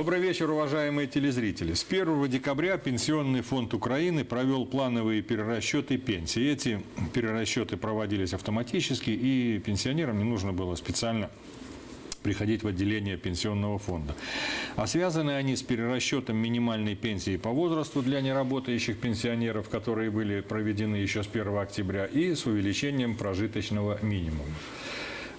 Добрый вечер, уважаемые телезрители. С 1 декабря Пенсионный фонд Украины провел плановые перерасчеты пенсий. Эти перерасчеты проводились автоматически, и пенсионерам не нужно было специально приходить в отделение пенсионного фонда. А связаны они с перерасчетом минимальной пенсии по возрасту для неработающих пенсионеров, которые были проведены еще с 1 октября, и с увеличением прожиточного минимума.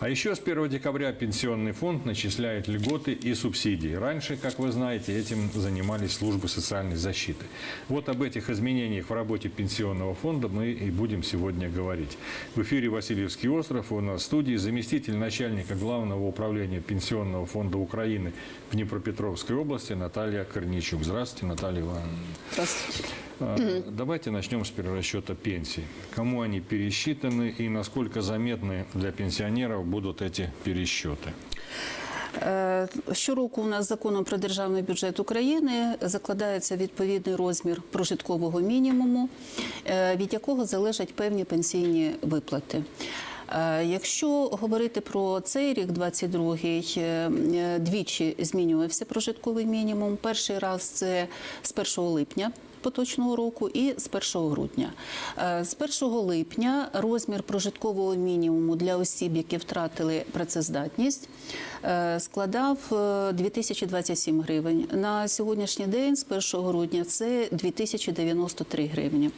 А еще с 1 декабря пенсионный фонд начисляет льготы и субсидии. Раньше, как вы знаете, этим занимались службы социальной защиты. Вот об этих изменениях в работе пенсионного фонда мы и будем сегодня говорить. В эфире Васильевский остров, у нас в студии заместитель начальника Главного управления Пенсионного фонда Украины в Днепропетровской области Наталья Корничук. Здравствуйте, Наталья Ивановна. Здравствуйте. А, Давайте начнем с перерасчета пенсий. Кому они пересчитаны и насколько заметны для пенсионеров будут эти пересчеты? Е, Щороку у нас законом про державний бюджет України закладається відповідний розмір прожиткового мінімуму, е, від якого залежать певні пенсійні виплати. Е, Якщо говорити про цей рік, 22-й, е, е, двічі змінювався прожитковий мінімум. Перший раз це з 1 липня поточного року і з 1 грудня. Е, З 1 липня розмір прожиткового мінімуму для осіб, які втратили працездатність, е, складав е, 2027 гривень. На сьогоднішній день, з 1 грудня, це 2093 гривні.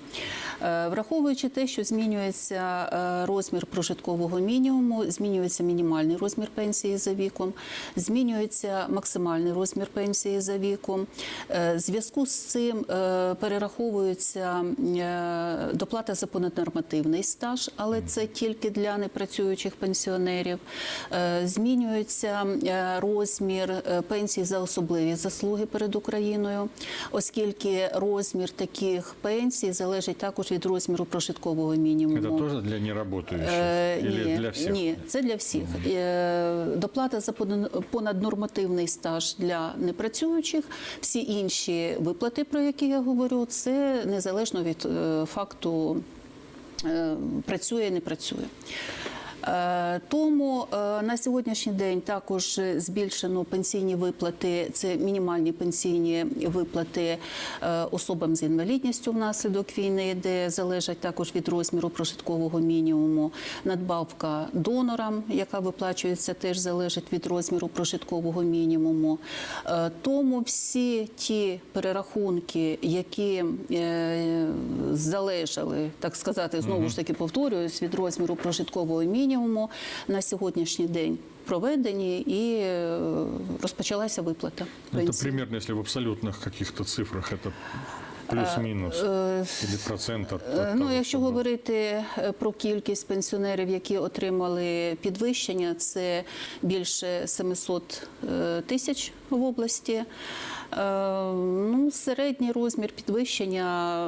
Е, Враховуючи те, що змінюється е, розмір прожиткового мінімуму, змінюється мінімальний розмір пенсії за віком, змінюється максимальний розмір пенсії за віком. Е, зв'язку з цим е, перераховується е, доплата за понаднормативний стаж, але це тільки для непрацюючих пенсіонерів. Е, Змінюється е, розмір пенсій за особливі заслуги перед Україною, оскільки розмір таких пенсій залежить також від розміру прожиткового мінімуму. Это тоже для неработающих или ні, для всех? Ні, це для всіх. Доплата за понаднормативний стаж для непрацюючих. Всі інші виплати, про які я говорю, це незалежно від е, факту е, працює, не працює. Е, Тому е, на сьогоднішній день також збільшено пенсійні виплати. Це мінімальні пенсійні виплати е, особам з інвалідністю внаслідок війни, де залежать також від розміру прожиткового мінімуму. Надбавка донорам, яка виплачується, теж залежить від розміру прожиткового мінімуму. Тому всі ті перерахунки, які залежали, так сказати, знову ж таки повторююсь, від розміру прожиткового мінімуму на сьогоднішній день проведені і е, розпочалася виплата. Это пенсії. примерно, если в абсолютных каких-то цифрах, это плюс-минус или процент от, от Е, Ну, того, якщо что было? говорити е, про кількість пенсіонерів, які отримали підвищення, це більше 700 е, тисяч в області. Е, Ну, середній розмір підвищення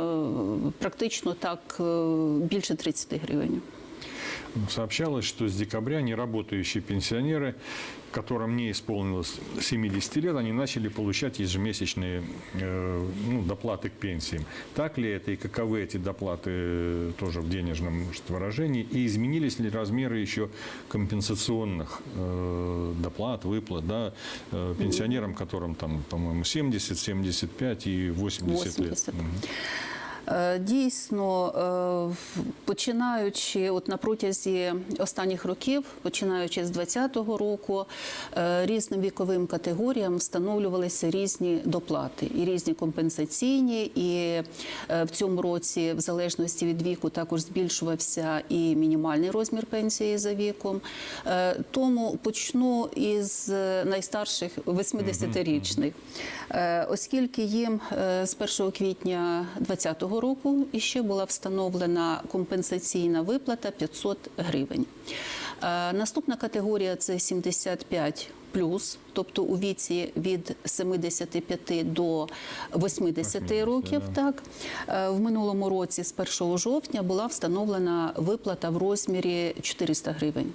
е, практично так е, більше 30 гривень. Сообщалось, что с декабря неработающие пенсионеры, которым не исполнилось 70 лет, они начали получать ежемесячные э, ну, доплаты к пенсиям. Так ли это и каковы эти доплаты э, тоже в денежном может, выражении? И изменились ли размеры еще компенсационных э, доплат, выплат да, пенсионерам, которым там, по-моему, 70, 75 и 80, 80. лет? Е, Дійсно, е, починаючи от на протязі останніх років, починаючи з 2020 року, е, різним віковим категоріям встановлювалися різні доплати і різні компенсаційні. І в цьому році, в залежності від віку, також збільшувався і мінімальний розмір пенсії за віком. Тому почну із найстарших 80-річних, Е, оскільки їм з 1 квітня 2020 року іще була встановлена компенсаційна виплата 500 гривень. Е, Наступна категорія це 75 плюс, тобто у віці від 75 до 80 80, років. Так Е, в минулому році, з 1 жовтня, була встановлена виплата в розмірі 400 гривень.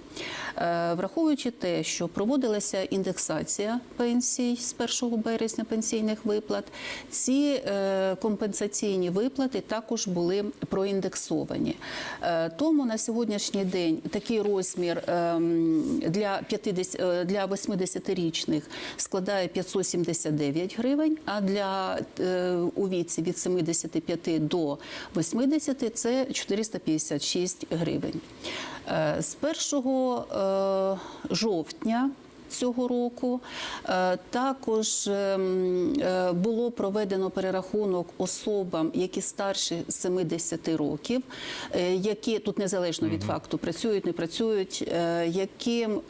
Е, Враховуючи те, що проводилася індексація пенсій з 1 березня пенсійних виплат, ці е, компенсаційні виплати також були проіндексовані. Тому на сьогоднішній день такий розмір ем, для 50, е, для 80-річних 30-річних складає 579 гривень, а для е, у віці від 75 до 80 це 456 гривень. Е, З 1 е, жовтня цього року. Також ем, було проведено перерахунок особам, які старші 70 років, які тут незалежно від факту працюють, не працюють, яким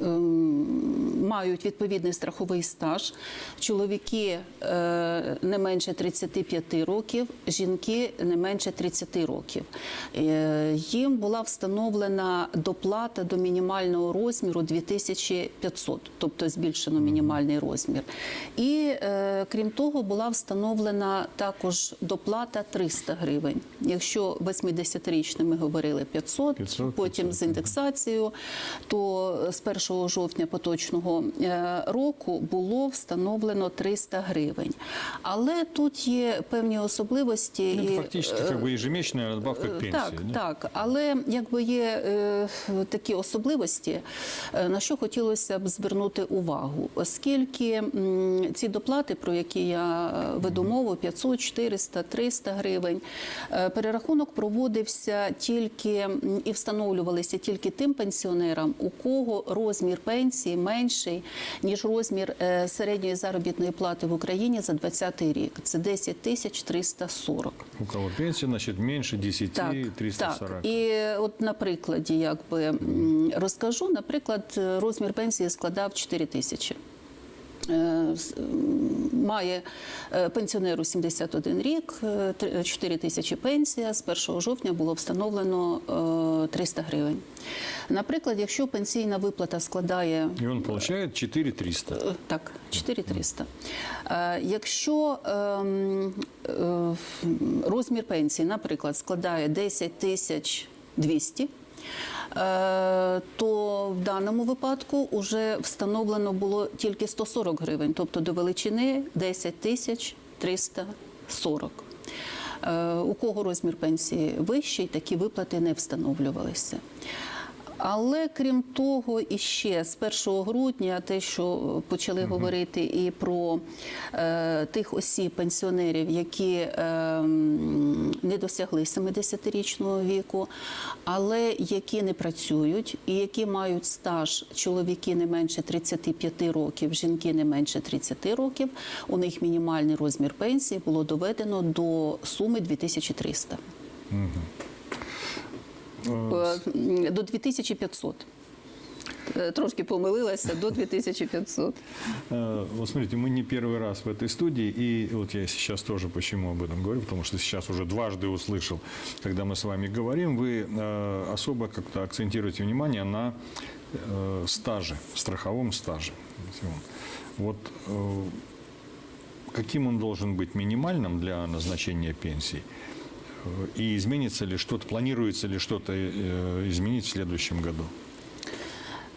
嗯 мають відповідний страховий стаж. Чоловіки е, не менше 35 років, жінки не менше 30 років. Е, Їм була встановлена доплата до мінімального розміру 2500, тобто збільшено мінімальний розмір. І е, крім того, була встановлена також доплата 300 гривень. Якщо 80-річним ми говорили 500, 500, потім 500, з індексацією, то з 1 жовтня поточного року було встановлено 300 гривень. Але тут є певні особливості. Ну, е, как бы ежемесячная надбавка Е. Так, да? так, але якби є е, такі особливості, е, на що хотілося б звернути увагу, оскільки ці доплати, про які я е, веду мову, 500, 400, 300 гривень, е, перерахунок проводився тільки і встановлювалися тільки тим пенсіонерам, у кого розмір пенсії менший ніж розмір е, середньої заробітної плати в Україні за 2020 рік. Це 10 тисяч 340. У кого пенсія, значить, менше 10, 340. Так. І от на прикладі, якби розкажу, наприклад, е, розмір пенсії складав 4 тисячі. Е, Має е, пенсіонеру 71 рік, е, 4 тисячі пенсія. З 1 жовтня було встановлено е, 300 гривень. Наприклад, якщо пенсійна виплата складає И он получает 4300. Е, Так, 4300. Е, Якщо ем, е, розмір пенсії, наприклад, складає 10 тисяч 200, е, то в даному випадку вже встановлено було тільки 140 гривень, тобто до величини 10 тисяч 340. Е, У кого розмір пенсії вищий, такі виплати не встановлювалися. Але крім того, іще з 1 грудня, те, що почали говорити і про е, тих осіб, пенсіонерів, які е, не досягли 70-річного віку, але які не працюють і які мають стаж чоловіки не менше 35 років, жінки не менше 30 років, у них мінімальний розмір пенсії було доведено до суми 2300. Е, До 2500. Е, Трошки помилилася, до 2500. Э, Вот смотрите, мы не первый раз в этой студии, и вот я сейчас тоже почему об этом говорю, потому что сейчас уже дважды услышал, когда мы с вами говорим, вы э, особо как-то акцентируете внимание на э, стаже, страховом стаже. Вот э, каким он должен быть минимальным для назначения пенсий? Э, И изменится ли что-то, планируется ли что-то э, изменить в следующем году?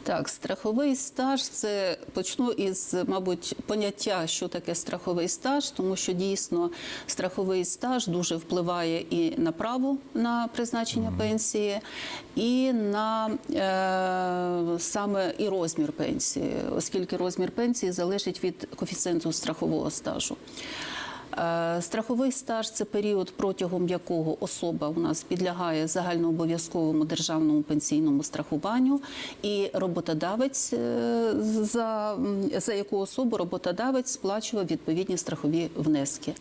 Так, страховий стаж це почну із, мабуть, поняття, що таке страховий стаж, тому що дійсно страховий стаж дуже впливає і на право на призначення пенсії, і на е, саме і розмір пенсії, оскільки розмір пенсії залежить від коефіцієнту страхового стажу. Е, Страховий стаж це період, протягом якого особа у нас підлягає загальнообов'язковому державному пенсійному страхуванню, і роботодавець е, за, за яку особу роботодавець сплачував відповідні страхові внески.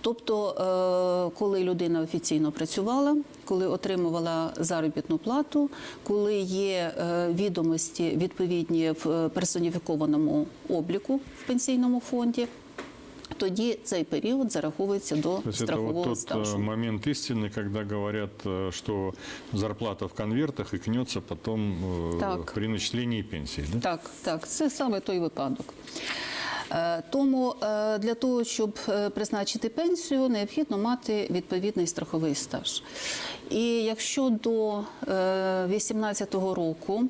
Тобто, е, коли людина офіційно працювала, коли отримувала заробітну плату, коли є відомості відповідні в персоніфікованому обліку в пенсійному фонді Тоді цей період зараховується до То есть это страхового вот тот стажу. э, момент истины, когда говорят, э, что зарплата в конвертах и кнется потом э, Так. при начислении пенсии. Да? Так, так, це саме той випадок. Е, Тому е, для того, щоб е, призначити пенсію, необхідно мати відповідний страховий стаж. І якщо до 2018 року е, м,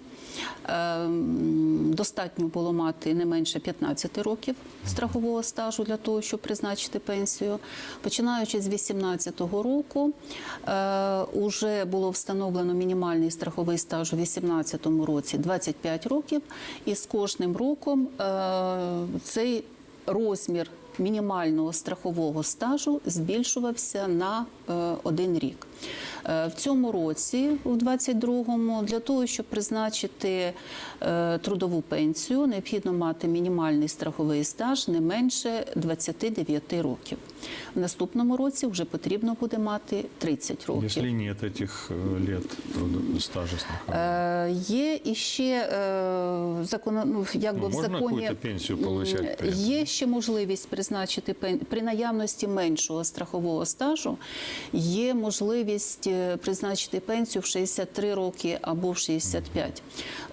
достатньо було мати не менше 15 років страхового стажу для того, щоб призначити пенсію, починаючи з 2018 року, е, уже було встановлено мінімальний страховий стаж у 2018 році 25 років, і з кожним роком е, цей розмір мінімального страхового стажу збільшувався на е, один рік. Е, В цьому році, у 22-му, для того, щоб призначити е, трудову пенсію, необхідно мати мінімальний страховий стаж не менше 29 років. В наступному році вже потрібно буде мати 30 років. Лет труда- стажа страхования. Е, Є іще е, закон, ну, якби Ну, в законі пенсію получати є ще можливість призначити пен... при наявності меншого страхового стажу. Є можливість е, призначити пенсію в 63 роки або в 65,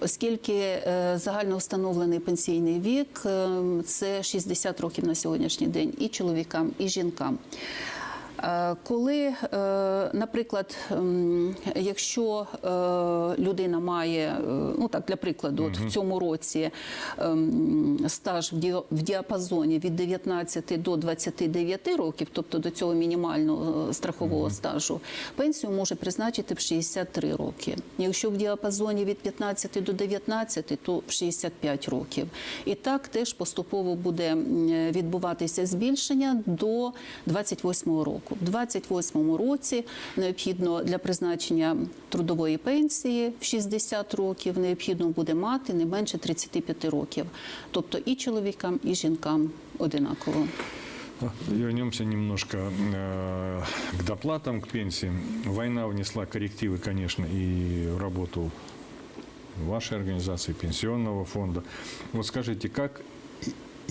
оскільки е, загально встановлений пенсійний вік е, це 60 років на сьогоднішній день і чоловікам, і жінкам. Е, Коли, е, наприклад, якщо е, людина має, е, ну так для прикладу, от в цьому році ем, стаж в діа- в діапазоні від 19 до 29 років, тобто до цього мінімального е, страхового стажу, пенсію може призначити в 63 роки. Якщо в діапазоні від 15 до 19, то в 65 років. І так теж поступово буде відбуватися збільшення до 28 року. В 28 році необхідно для призначення трудової пенсії в 60 років необхідно буде мати не менше 35 років. Тобто і чоловікам, і жінкам одинаково. Вернемся немножко э, к доплатам, к пенсиям. Война внесла коррективы, конечно, и в работу вашей организации, пенсионного фонда. Вот скажите, как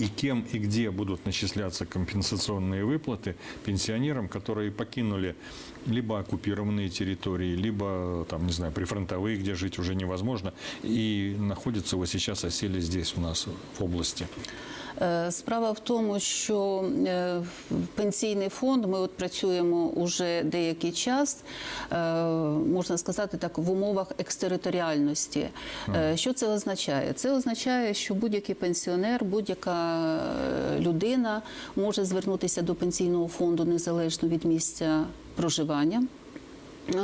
и- кем и где будут начисляться компенсационные выплаты пенсионерам, которые покинули либо оккупированные территории, либо, там, не знаю, прифронтовые, где жить уже невозможно, и находятся вот сейчас, осели здесь у нас в области? Е, Справа в тому, що е, пенсійний фонд ми от працюємо уже деякий час, е, можна сказати так, в умовах екстериторіальності. Що це означає? Це означає, що будь-який пенсіонер, будь-яка людина може звернутися до пенсійного фонду незалежно від місця проживання. Е,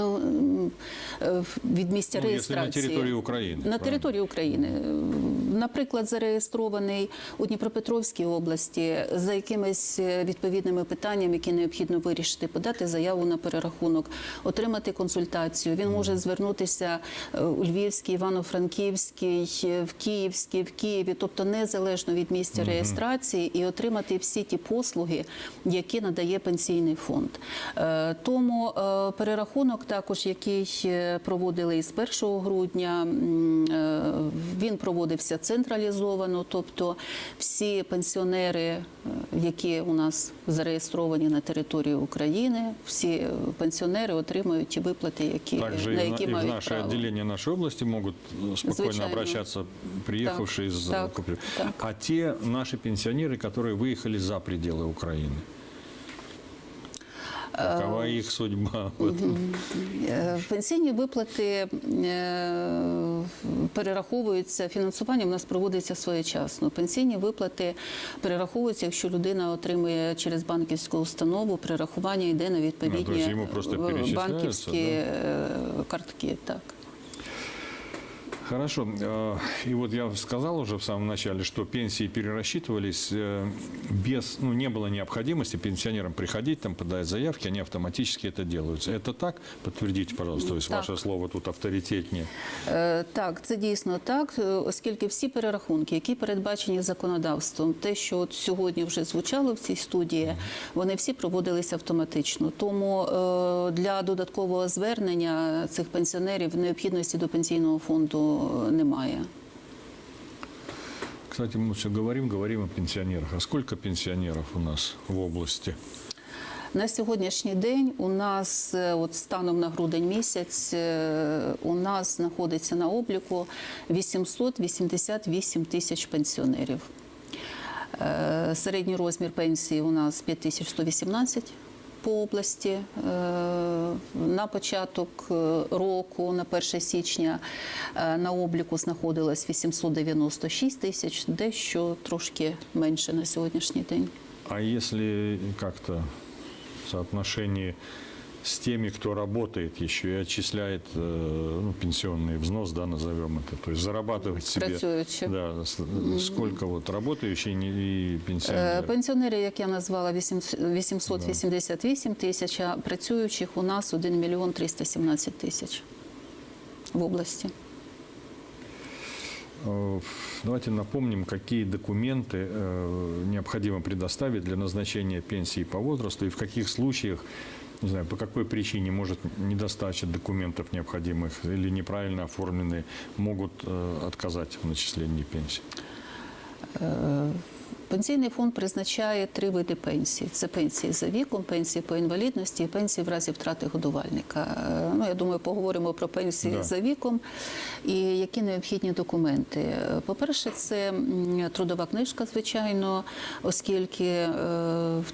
е, Від місця Ну, якщо на території України, на території України, наприклад, зареєстрований у Дніпропетровській області за якимись е, відповідними питаннями, які необхідно вирішити, подати заяву на перерахунок, отримати консультацію. Він може звернутися е, у Львівській, Івано-Франківській, е, в Київській, в Києві, тобто незалежно від місця реєстрації, і отримати всі ті послуги, які надає пенсійний фонд. Е, Тому е, перерахунок, також який е, проводили із 1 грудня, м, е, він проводився централізовано, тобто всі пенсіонери, е, які у нас зареєстровані на території України, всі е, пенсіонери отримують ті виплати, які Также на и в, які на- и в мають наше право. отделение нашей области могут э, спокойно Звичайно. обращаться, приехавшие Так, из так, Купри- так. А те наши пенсионеры, которые выехали за пределы Украины. Какова їх судьба? Е, Пенсійні виплати е, перераховуються, фінансування в нас проводиться своєчасно. Пенсійні виплати перераховуються, якщо людина отримує через банківську установу, перерахування йде на Ну, відповідні просто е, банківські е, картки. Так. Хорошо. Э, И вот я сказал уже в самом начале, что пенсии перерасчитывались э, без, ну, не было необходимости пенсионерам приходить, там, подать заявки, они автоматически это делают. Это так? Подтвердите, пожалуйста, то есть Так. ваше слово тут авторитетнее. Е, Так, це дійсно так, е, оскільки всі перерахунки, які передбачені законодавством, те, що от сьогодні вже звучало в цій студії, вони всі проводилися автоматично. Тому е, для додаткового звернення цих пенсіонерів необхідності до пенсійного фонду немає. Кстати, мы все говорим, говорим о пенсионерах. А сколько пенсионеров у нас в области? На сьогоднішній день у нас, е, от станом на грудень місяць, е, у нас знаходиться на обліку 888 тисяч пенсіонерів. Е, Середній розмір пенсії у нас 5118 по області. Е, На початок е, року, на 1 січня, е, на обліку знаходилось 896 тисяч, дещо трошки менше на сьогоднішній день. А якщо як-то в соотношении с теми, кто работает еще и отчисляет э, ну, пенсионный взнос, да, назовем это, то есть зарабатывать себе, Працюючи. да, с- сколько вот работающие и не- и Е, пенсионеры? Пенсіонери, як я назвала, 888 тисяч, а працюючих у нас 1 мільйон 317 тисяч в області. Э, Давайте напомним, какие документы э, необходимо предоставить для назначения пенсии по возрасту и в каких случаях, не знаю, по какой причине может недостача документов необходимых или неправильно оформленные могут э, отказать в начислении пенсии. Пенсійний фонд призначає три види пенсій: це пенсії за віком, пенсії по інвалідності і пенсії в разі втрати годувальника. Е, Ну я думаю, поговоримо про пенсії Да. за віком і які необхідні документи. По-перше, це трудова книжка, звичайно, оскільки е,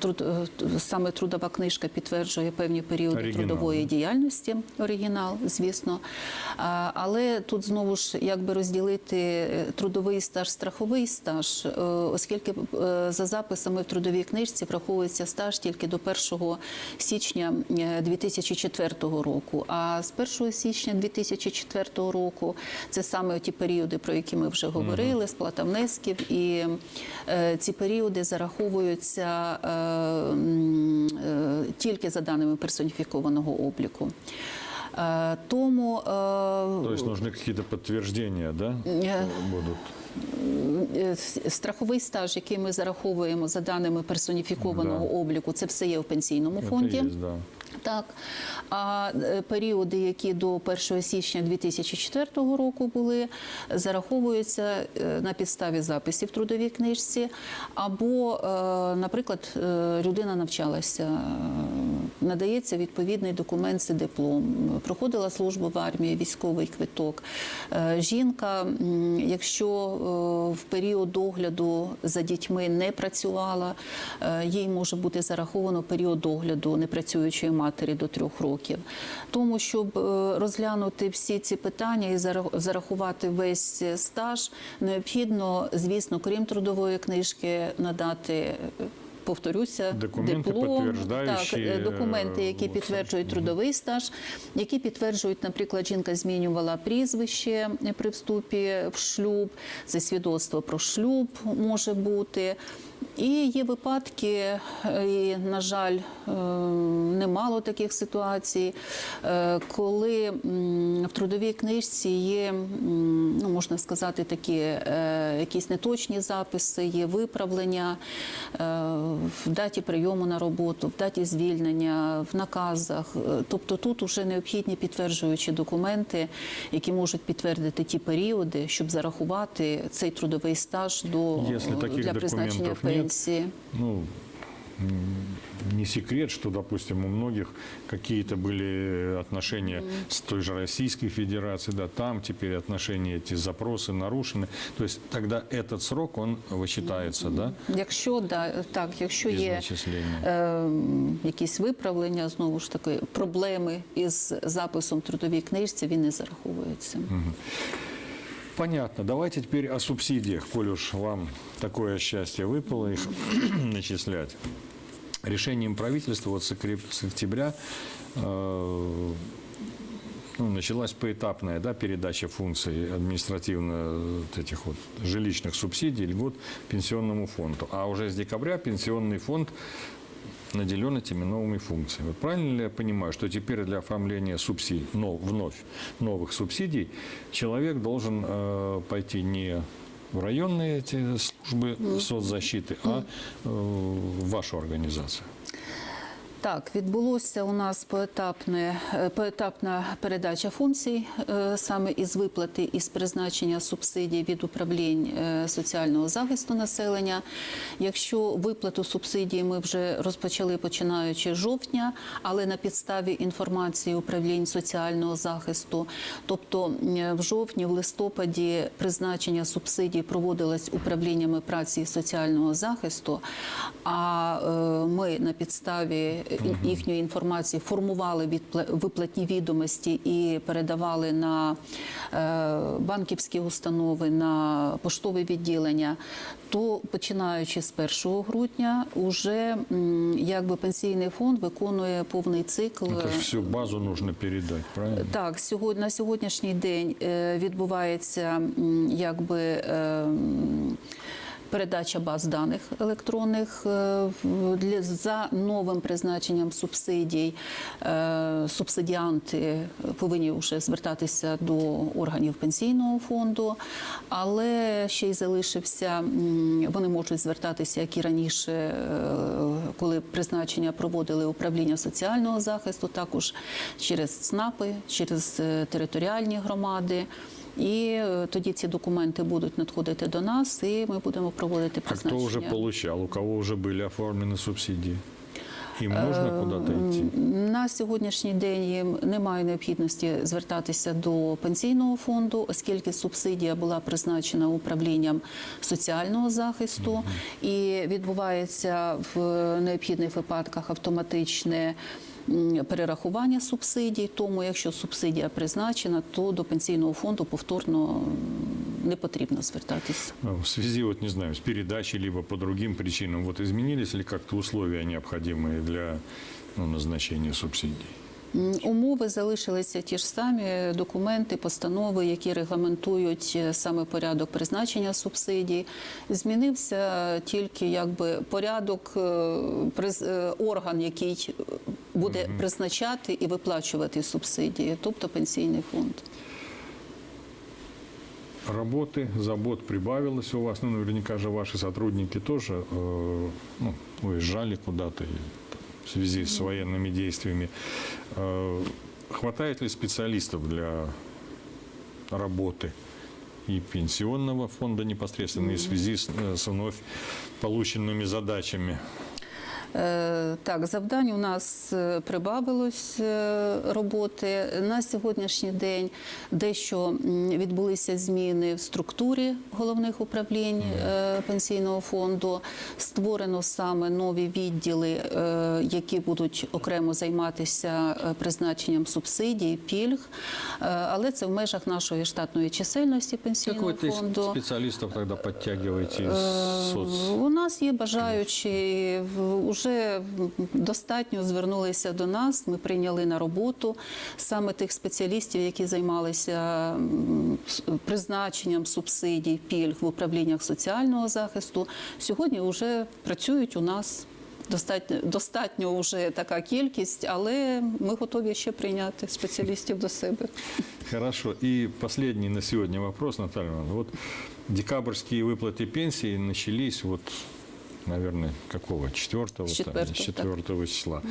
е, саме трудова книжка підтверджує певні періоди Оригінал, трудової діяльності, оригінал, звісно. Але тут знову ж якби розділити трудовий стаж, страховий стаж, оскільки за записами в трудовій книжці враховується стаж тільки до 1 січня е, 2004 року. А з 1 січня 2004 року це саме ті періоди, про які ми вже говорили, сплата внесків, і е, ці періоди зараховуються е, е, тільки за даними персоніфікованого обліку. Е, Тому е, То есть нужны какие-то подтверждения, да, Э. будут? е, страховий стаж, який ми зараховуємо за даними персоніфікованого Да. обліку, це все є в пенсійному Это фонді. есть, да. Так, а е, періоди, які до 1 січня 2004 року були, зараховуються е, на підставі записів в трудовій книжці, або, е, наприклад, е, людина навчалася, е, надається відповідний документ, це диплом, проходила службу в армії, військовий квиток. Е, Жінка, якщо е, в період догляду за дітьми не працювала, е, їй може бути зараховано період догляду непрацюючої матері до трьох років. Тому, щоб розглянути всі ці питання і зарахувати весь стаж, необхідно, звісно, крім трудової книжки, надати. Е, Повторюся, Документи, диплом, так, е, документи, які е, підтверджують трудовий стаж, які підтверджують, наприклад, жінка змінювала прізвище при вступі в шлюб, це свідоцтво про шлюб може бути. І є випадки, е, і, на жаль, е, немало таких ситуацій, е, коли в трудовій книжці є, ну, можна сказати, такі якісь неточні записи, є виправлення в даті прийому на роботу, в даті звільнення, в наказах. Тобто тут вже необхідні підтверджуючі документи, які можуть підтвердити ті періоди, щоб зарахувати цей трудовий стаж до Якщо таких для призначення документів нет, пенсії. Ну, м, не секрет, что, допустим, у многих какие-то были отношения с той же Российской Федерацией, да, там теперь отношения, эти запросы нарушены. То есть тогда этот срок, он вычитается, да, Якщо да, так, якщо из є начисления. е, якісь виправлення, знову ж таки, проблеми із записом в трудовій книжці, він не зараховується. Понятно. Давайте теперь о субсидиях, коль уж вам такое счастье выпало их начислять. Решением правительства вот с октября э, ну, началась поэтапная да, передача функций административно вот этих вот жилищных субсидий, льгот пенсионному фонду. А уже с декабря пенсионный фонд наделен этими новыми функциями. Вот правильно ли я понимаю, что теперь для оформления субсидий, но вновь новых субсидий, человек должен э, пойти не в районные эти службы соцзащиты, а э, в вашу организацию? Так, відбулося у нас поетапне, е, поетапна передача функцій е, саме із виплати із призначення субсидій від управлінь е, соціального захисту населення. Якщо виплату субсидій ми вже розпочали починаючи з жовтня, але на підставі інформації управлінь соціального захисту, тобто в жовтні, в листопаді призначення субсидій проводилось управліннями праці і соціального захисту. А ми на підставі їхньої інформації формували відпла- виплатні відомості і передавали на е, банківські установи, на поштове відділення. То починаючи з 1 грудня, уже якби пенсійний фонд виконує повний цикл. Это всю базу нужно передать, правильно? Так, сьогодні на сьогоднішній день е, відбувається якби. Передача баз даних електронних е, для за новим призначенням субсидій. Е, Субсидіанти повинні вже звертатися до органів пенсійного фонду, але ще й залишився. Вони можуть звертатися, як і раніше, е, коли призначення проводили управління соціального захисту, також через ЦНАПи, через територіальні громади. І е, тоді ці документи будуть надходити до нас, і ми будемо проводити А хто вже получал, у кого вже були оформлені субсидии? Им нужно куда-то? На сьогоднішній день їм немає необхідності звертатися до пенсійного фонду, оскільки субсидія була призначена управлінням соціального захисту і відбувається в необхідних випадках автоматичне. Перерахування субсидій, тому якщо субсидія призначена, то до пенсійного фонду повторно не потрібно звертатися. А, В связи, вот не знаю, с передачей, либо по другим причинам, вот изменились ли как-то условия, необходимые для ну, назначения субсидий? Умови залишилися ті ж самі документи, постанови, які регламентують е, саме порядок призначення субсидій. Змінився тільки якби порядок, е, е, орган, який буде призначати і виплачувати субсидії, тобто пенсійний фонд Работы, забот прибавилось у вас, ну, наверняка же ваши сотрудники тоже э, ну, уезжали куда-то и, там, в связи с военными действиями. Э, хватает ли специалистов для работы и пенсионного фонда непосредственно, и в связи с, э, с вновь полученными задачами? Е, Так, завдань у нас е, прибавилось е, роботи. На сьогоднішній день дещо відбулися зміни в структурі головних управлінь пенсійного фонду. Створено саме нові відділи, які будуть окремо займатися призначенням субсидій, пільг. Але це в межах нашої штатної чисельності пенсійного вы этих фонду. специалистов тогда подтягиваете из соц... У нас є бажаючі, в- вже достатньо звернулися до нас. Ми прийняли на роботу саме тих спеціалістів, які займалися призначенням субсидій, пільг в управліннях соціального захисту. Сьогодні вже працюють у нас. Достатньо достатньо вже така кількість, але ми готові ще прийняти спеціалістів до себе. Хорошо. И последний на сегодня вопрос, Наталья Ивановна. Вот декабрьские выплаты пенсии начались вот, наверное, какого? Четвертого? С там, четвертого, с так. четвертого числа.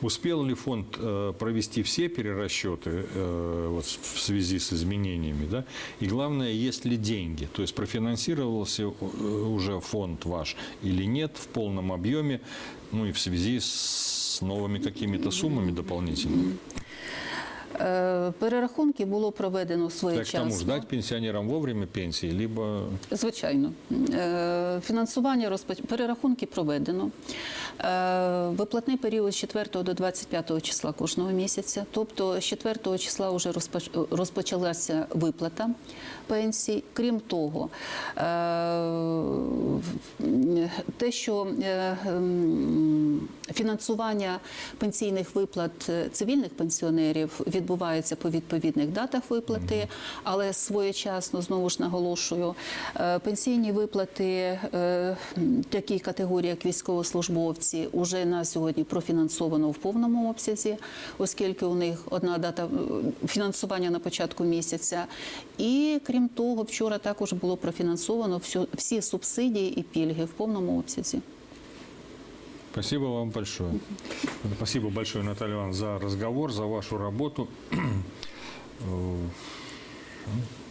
Успел ли фонд э, провести все перерасчеты э, вот, в связи с изменениями? Да? И главное, есть ли деньги? То есть профинансировался э, уже фонд ваш или нет в полном объеме? Ну и в связи с новыми какими-то суммами дополнительными? Е, Перерахунки було проведено Так своєчасно. тому ждать пенсионерам вовремя пенсии, либо Звичайно, Е, фінансування розпоч... перерахунки проведено. Е, Виплатний період з 4 до 25 числа кожного місяця. Тобто з 4 числа вже розпоч- розпочалася виплата пенсій. Крім того, те, що ем, фінансування пенсійних виплат цивільних пенсіонерів відбувається по відповідних датах виплати, але своєчасно знову ж наголошую, е, пенсійні виплати е, такій категорії, як військовослужбовці, вже на сьогодні профінансовано в повному обсязі, оскільки у них одна дата е, фінансування на початку місяця. І крім того, вчора також було профінансовано всі субсидії і пільги в повному обсязі. Спасибо вам большое. Спасибо большое, Наталья Ивановна, за разговор, за вашу работу. Э,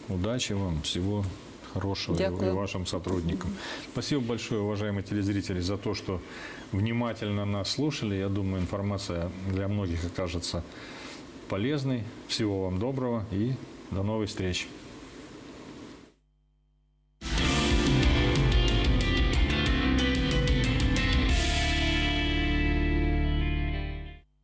Удачи вам, всего хорошего и- и Дякую. вашим сотрудникам. Спасибо большое, уважаемые телезрители, за то, что внимательно нас слушали. Я думаю, информация для многих окажется полезной. Всего вам доброго и до новых встреч.